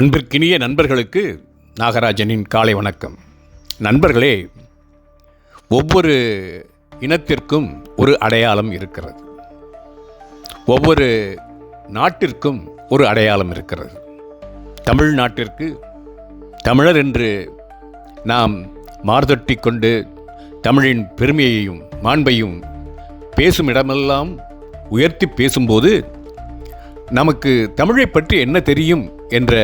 அன்பிற்கினிய நண்பர்களுக்கு நாகராஜனின் காலை வணக்கம். நண்பர்களே ஒவ்வொரு இனத்திற்கும் ஒரு அடையாளம் இருக்கிறது. ஒவ்வொரு நாட்டிற்கும் ஒரு அடையாளம் இருக்கிறது. தமிழ்நாட்டிற்கு தமிழர் என்று நாம் மார்தட்டி கொண்டு தமிழின் பெருமையையும் மாண்பையும் பேசும் இடமெல்லாம் உயர்த்தி பேசும்போது நமக்கு தமிழை பற்றி என்ன தெரியும்? என்ற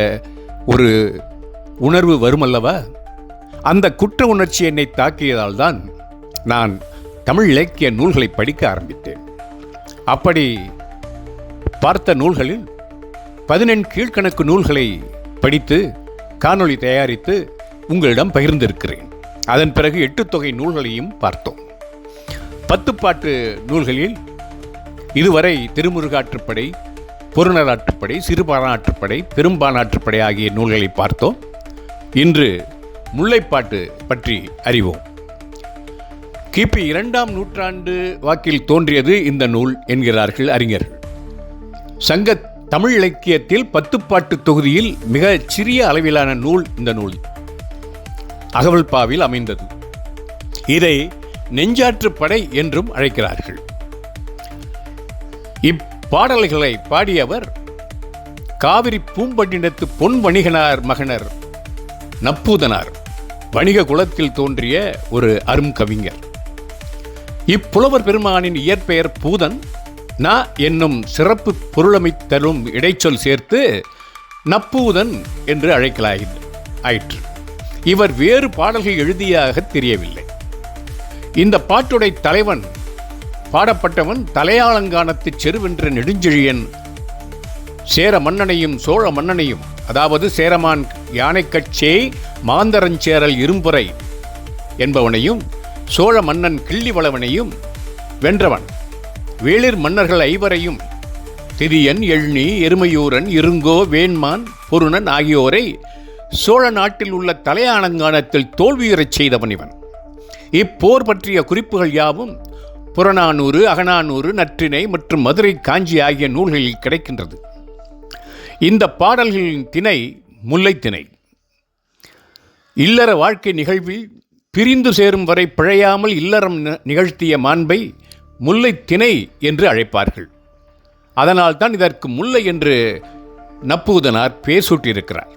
ஒரு உணர்வு வருமல்லவா? அந்த குற்ற உணர்ச்சி என்னை தாக்கியதால் தான் நான் தமிழ் இலக்கிய நூல்களை படிக்க ஆரம்பித்தேன். அப்படி பார்த்த நூல்களில் பதினெண் கீழ்க்கணக்கு நூல்களை படித்து காணொளி தயாரித்து உங்களிடம் பகிர்ந்திருக்கிறேன். அதன் பிறகு எட்டு தொகை நூல்களையும் பார்த்தோம். பத்துப்பாட்டு நூல்களில் இதுவரை திருமுருகாற்றுப்படை பொருணராற்றுப்படை சிறுபானாற்றுப்படை பெரும்பானாற்றுப்படை ஆகிய நூல்களை பார்த்தோம். இன்று முல்லைப்பாட்டு பற்றி அறிவோம். கிபி இரண்டாம் நூற்றாண்டு வாக்கில் தோன்றியது இந்த நூல் என்கிறார்கள் அறிஞர்கள். சங்க தமிழ் இலக்கியத்தில் பத்துப்பாட்டு தொகுதியில் மிக சிறிய அளவிலான நூல் இந்த நூல். அகவல்பாவில் அமைந்தது. இதை நெஞ்சாற்றுப்படை என்றும் அழைக்கிறார்கள். இப் பாடல்களை பாடியவர் காவிரி பூம்பட்டினத்து பொன் வணிகனார் மகனர் நப்பூதனார். வணிக குலத்தில் தோன்றிய ஒரு அரும் கவிஞர். இப்புலவர் பெருமானின் இயற்பெயர் பூதன். நா என்னும் சிறப்பு பொருளமை தரும் இடைச்சொல் சேர்த்து நப்பூதன் என்று அழைக்கலாகி ஆயிற்று. இவர் வேறு பாடல்கள் எழுதியாக தெரியவில்லை. இந்த பாட்டுடை தலைவன் பாடப்பட்டவன் தலையாளங்கானத்து செருவென்ற நெடுஞ்செழியன். சேர மன்னனையும் சோழ மன்னனையும் அதாவது சேரமான் யானைக்கச்சே மாந்தரஞ்சேரல் இரும்புரை என்பவனையும் சோழ மன்னன் கிள்ளிவளவனையும் வென்றவன். வேளிர் மன்னர்கள் ஐவரையும் திரியன் எழ்னி எருமையூரன் இருங்கோ வேண்மான் பொருணன் ஆகியோரை சோழ நாட்டில் உள்ள தலையாளங்கானத்தில் தோல்வியுறச் செய்தவன் இவன். இப்போர் பற்றிய குறிப்புகள் யாவும் புறநானூறு அகநானூறு நற்றிணை மற்றும் மதுரை காஞ்சி ஆகிய நூல்களில் கிடைக்கின்றது. இந்த பாடல்களின் திணை முல்லைத்திணை. இல்லற வாழ்க்கை நிகழ்வில் பிரிந்து சேரும் வரை பிழையாமல் இல்லறம் நிகழ்த்திய மாண்பை முல்லைத்திணை என்று அழைப்பார்கள். அதனால்தான் இதற்கு முல்லை என்று நப்பூதனார் பேசூட்டியிருக்கிறார்.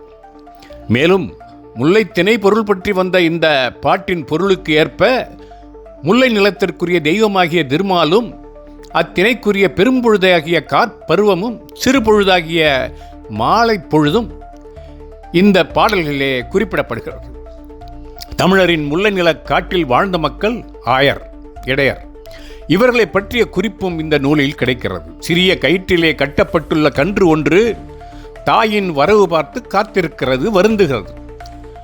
மேலும் முல்லைத்திணை பொருள் பற்றி வந்த இந்த பாட்டின் பொருளுக்கு ஏற்ப முல்லை நிலத்திற்குரிய தெய்வமாகிய திருமாலும் அத்தினைக்குரிய பெரும்பொழுதாகிய காற்பருவமும் சிறு பொழுதாகிய மாலை பொழுதும் இந்த பாடல்களிலே குறிப்பிடப்படுகிறது. தமிழரின் முல்லை நில காட்டில் வாழ்ந்த மக்கள் ஆயர் இடையர். இவர்களை பற்றிய குறிப்பும் இந்த நூலில் கிடைக்கிறது. சிறிய கயிற்றிலே கட்டப்பட்டுள்ள கன்று ஒன்று தாயின் வரவு பார்த்து காத்திருக்கிறது வருந்துகிறது.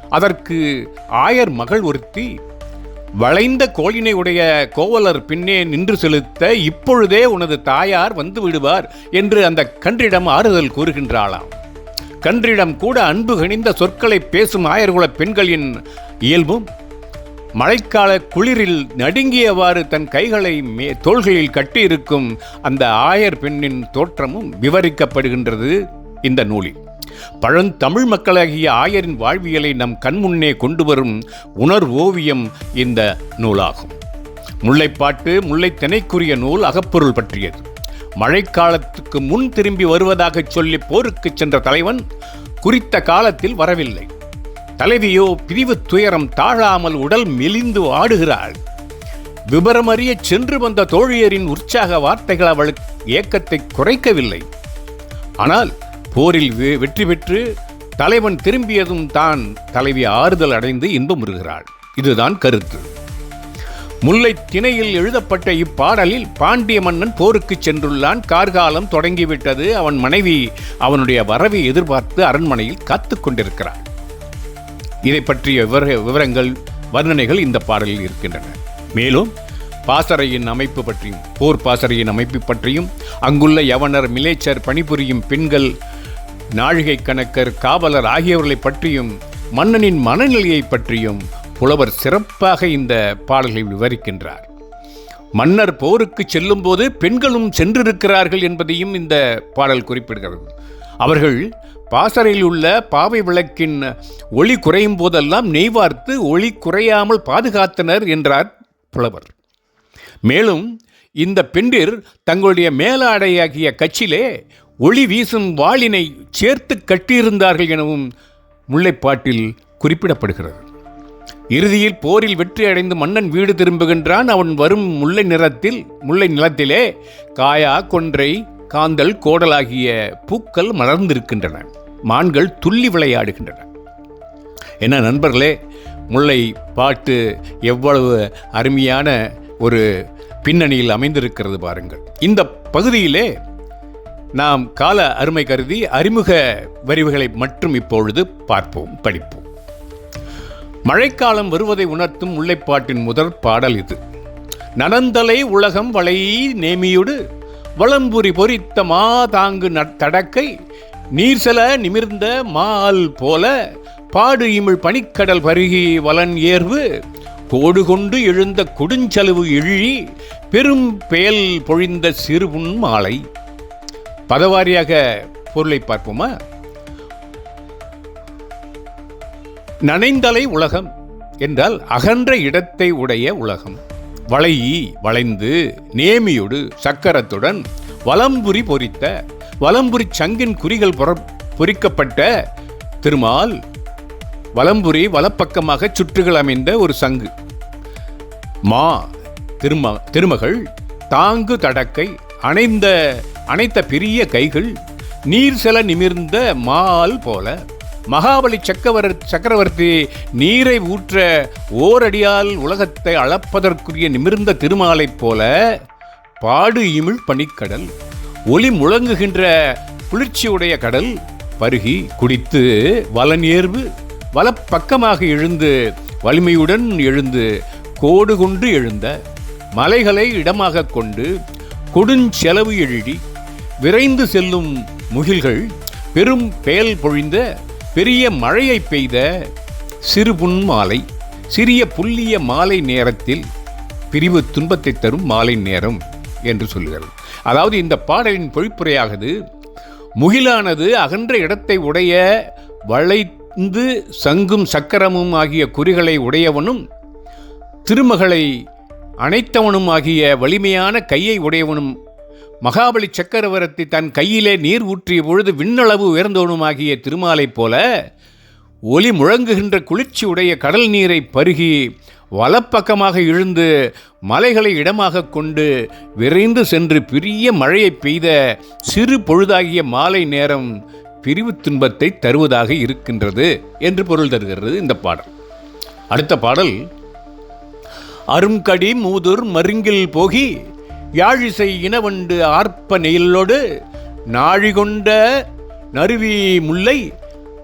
அதற்கு ஆயர் மகள் ஒருத்தி வளைந்த கோழினை உடைய கோவலர் பின்னே நின்று செலுத்த இப்பொழுதே உனது தாயார் வந்து விடுவார் என்று அந்த கன்றிடம் ஆறுதல் கூறுகின்றாளாம். கன்றிடம் கூட அன்பு கணிந்த சொற்களை பேசும் ஆயர்குல பெண்களின் இயல்பும் மழைக்கால குளிரில் நடுங்கியவாறு தன் கைகளை மே தோள்களில் கட்டியிருக்கும் அந்த ஆயர் பெண்ணின் தோற்றமும் விவரிக்கப்படுகின்றது இந்த நூலில். பழந்தமிழ் மக்களாகிய ஆயரின் வாழ்வியலை நம் கண்முன்னே கொண்டு வரும் உணர் ஓவியம் இந்த நூலாகும். முல்லைப்பாட்டு முல்லைத்தினைக்குரிய நூல் அகப்பொருள் பற்றியது. மழைக்காலத்துக்கு முன் திரும்பி வருவதாகச் சொல்லி போருக்கு சென்ற தலைவன் குறித்த காலத்தில் வரவில்லை. தலைவியோ பிரிவு துயரம் தாழாமல் உடல் மெலிந்து ஆடுகிறாள். விபரமறிய சென்று வந்த தோழியரின் உற்சாக வார்த்தைகள் அவளுக்கு ஏக்கத்தை குறைக்கவில்லை. ஆனால் போரில் வெ- வெற்றி பெற்று தலைவன் திரும்பியதும் தான் தலைவி ஆறுதல் அடைந்து இன்பம் இன்பமுறுகிறாள் இதுதான் கருத்து. முல்லை திணையில் எழுதப்பட்ட இப்பாடலில் பாண்டிய மன்னன் போருக்கு சென்றுள்ளான். கார்காலம் தொடங்கிவிட்டது. அவன் மனைவி அவனுடைய வரவை எதிர்பார்த்து அரண்மனையில் காத்துக் கொண்டிருக்கிறாள். இதை பற்றிய விவர விவரங்கள் வர்ணனைகள் இந்த பாடலில் இருக்கின்றன. மேலும் பாசறையின் அமைப்பு பற்றியும் போர் பாசறையின் அமைப்பு பற்றியும் அங்குள்ள யவனர் மிலேச்சர் பணிபுரியும் பெண்கள் நாழிகை கணக்கர் காவலர் ஆகியவர்களை பற்றியும் மன்னனின் மனநிலையை பற்றியும் புலவர் சிறப்பாக இந்த பாடல்களை விவரிக்கின்றார். மன்னர் போருக்கு செல்லும்போது பெண்களும் சென்றிருக்கிறார்கள் என்பதையும் இந்த பாடல் குறிப்பிடுகிறது. அவர்கள் பாசறையில் உள்ள பாவை விளக்கின் ஒளி குறையும் போதெல்லாம் நெய்வார்த்து ஒளி குறையாமல் பாதுகாத்தனர் என்றார் புலவர். மேலும் இந்த பெண்டிர் தங்களுடைய மேலாடையாகிய கச்சிலே ஒளி வீசும் வாளினை சேர்த்து கட்டியிருந்தார்கள் எனவும் முல்லைப்பாட்டில் குறிப்பிடப்படுகிறது. இறுதியில் போரில் வெற்றி அடைந்து மன்னன் வீடு திரும்புகின்றான். அவன் வரும் முல்லை நிறத்தில் முல்லை நிலத்திலே காயா கொன்றை காந்தல் கோடலாகிய பூக்கள் மலர்ந்திருக்கின்றன. மான்கள் துள்ளி விளையாடுகின்றன. என்ன நண்பர்களே முல்லை பாட்டு எவ்வளவு அருமையான ஒரு பின்னணியில் அமைந்திருக்கிறது பாருங்கள். இந்த பகுதியிலே நாம் கால அருமை கருதி அறிமுக வரிவுகளை மட்டும் இப்பொழுது பார்ப்போம் படிப்போம். மழைக்காலம் வருவதை உணர்த்தும் முல்லைப்பாட்டின் முதற் பாடல் இது. நனந்தலை உலகம் வளை நேமியுடு வளம்புரி பொறித்த மா தாங்கு தடக்கை நீர்சல நிமிர்ந்த மால் போல பாடு இமிழ் பனிக்கடல் பருகி வலன் ஏர்வு கோடு கொண்டு எழுந்த கொடுஞ்சலவு இழி பெரும் பெயல் பொழிந்த சிறுபுன் மாலை. பதவாரியாக பொருளை பார்ப்போமா? நனைந்தலை உலகம் என்றால் அகன்ற இடத்தை உடைய உலகம். வளையி வளைந்து நேமியோடு சக்கரத்துடன் வலம்புரி பொறித்த வலம்புரி சங்கின் குறிகள் பொற- பொறிக்கப்பட்ட திருமால் வலம்புரி வலப்பக்கமாக சுற்றுகள் அமைந்த ஒரு சங்கு. மா திரும திருமகள் தாங்கு தடக்கை அணைந்த அனைத்த பெரிய கைகள் நீர் செல நிமிர்ந்த மால் போல மகாபலி சக்கரவர் சக்கரவர்த்தி நீரை ஊற்ற ஓரடியால் உலகத்தை அளப்பதற்குரிய நிமிர்ந்த திருமாலைப் போல பாடு இமிழ் பனிக்கடல் ஒளி முழங்குகின்ற குளிர்ச்சியுடைய கடல் பருகி குடித்து வலநேர்வு வலப்பக்கமாக எழுந்து வலிமையுடன் எழுந்து கோடு கொண்டு எழுந்த மலைகளை இடமாக கொண்டு கொடுஞ்செலவு எழுதி விரைந்து செல்லும் முகில்கள் பெரும் பெயல் பொழிந்த பெரிய மழையை பெய்த சிறுபுன் மாலை சிறிய புல்லிய மாலை நேரத்தில் பிரிவு துன்பத்தை தரும் மாலை நேரம் என்று சொல்கிறது. அதாவது இந்த பாடலின் பொழிப்புரையாகது முகிலானது அகன்ற இடத்தை உடைய வளைந்து சங்கும் சக்கரமும் ஆகிய குறிகளை உடையவனும் திருமகளை அணைத்தவனும் ஆகிய வலிமையான கையை உடையவனும் மகாபலி சக்கரவர்த்தி தன் கையிலே நீர் ஊற்றிய பொழுது விண்ணளவு உயர்ந்தோனுமாகிய திருமாலைப் போல ஒலி முழங்குகின்ற குளிர்ச்சி உடைய கடல் நீரை பருகி வலப்பக்கமாக இழுந்து மலைகளை இடமாக கொண்டு விரைந்து சென்று பெரிய மழையை பெய்த சிறு பொழுதாகிய மாலை நேரம் பிரிவு துன்பத்தை தருவதாக இருக்கின்றது என்று பொருள் தருகிறது இந்த பாடல். அடுத்த பாடல் அருங்கடி மூதுர் மருங்கில் போகி யாழிசை இனவண்டு ஆர்ப்ப நெயிலோடு நாழிகொண்ட நறுவி முல்லை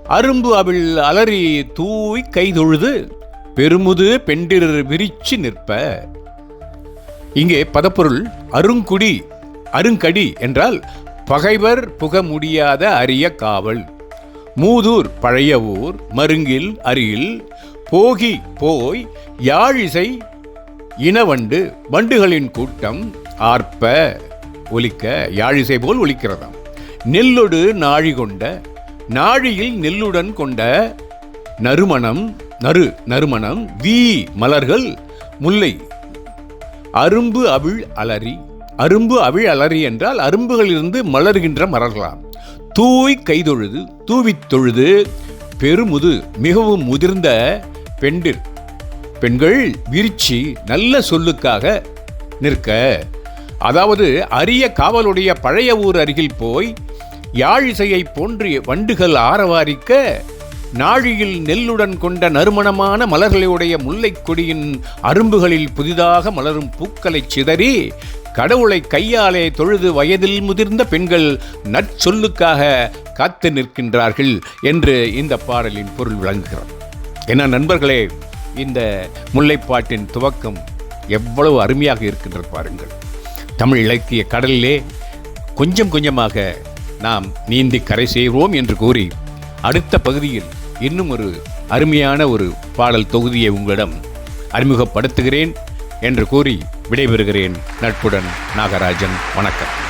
அரும்பு அவிழ் அலறி தூய் கைதொழுது பெருமுது பெண்டிர் விரிச்சு நிற்ப. இங்கே பதப்பொருள் அருங்குடி அருங்கடி என்றால் பகைவர் புக முடியாத அரிய காவல். மூதூர் பழைய ஊர் மருங்கில் அருகில் போகி போய் யாழிசை இனவண்டு வண்டுகளின் கூட்டம். ஆர்ப்ப ஒலிக்க யாழிசை போல் ஒலிக்கிறதாம். நெல்லொடு நாழி கொண்ட நாழியில் நெல்லுடன் கொண்ட நறுமணம் நறு நறுமணம் வீ மலர்கள் முல்லை. அரும்பு அவிழ் அலரி அரும்பு அவிழ் அலரி என்றால் அரும்புகளிலிருந்து மலர்கின்ற மலர்களாம். தூய் கைதொழுது தூவித் தொழுது பெருமுது மிகவும் முதிர்ந்த பெண்டிர். பெண்கள் விரிச்சி நல்ல சொல்லுக்காக நிற்க அதாவது அரிய காவலுடைய பழைய ஊர் அருகில் போய் யாழிசையை போன்று வண்டுகள் ஆரவாரிக்க நாழியில் நெல்லுடன் கொண்ட நறுமணமான மலர்களுடைய முல்லைக் கொடியின் அரும்புகளில் புதிதாக மலரும் பூக்களைச் சிதறி கடவுளை கையாலே தொழுது வயதில் முதிர்ந்த பெண்கள் நற்சொல்லுக்காக காத்து நிற்கின்றார்கள் என்று இந்த பாடலின் பொருள் விளங்குகிறது. என்ன நண்பர்களே இந்த முல்லைப்பாட்டின் துவக்கம் எவ்வளவு அருமையாக இருக்கின்றது பாருங்கள். தமிழ் இலக்கிய கடலிலே கொஞ்சம் கொஞ்சமாக நாம் நீந்தி கரை செய்வோம் என்று கூறி அடுத்த பகுதியில் இன்னும் ஒரு அருமையான ஒரு பாடல் தொகுதியை உங்களிடம் அறிமுகப்படுத்துகிறேன் என்று கூறி விடைபெறுகிறேன். நட்புடன் நாகராஜன். வணக்கம்.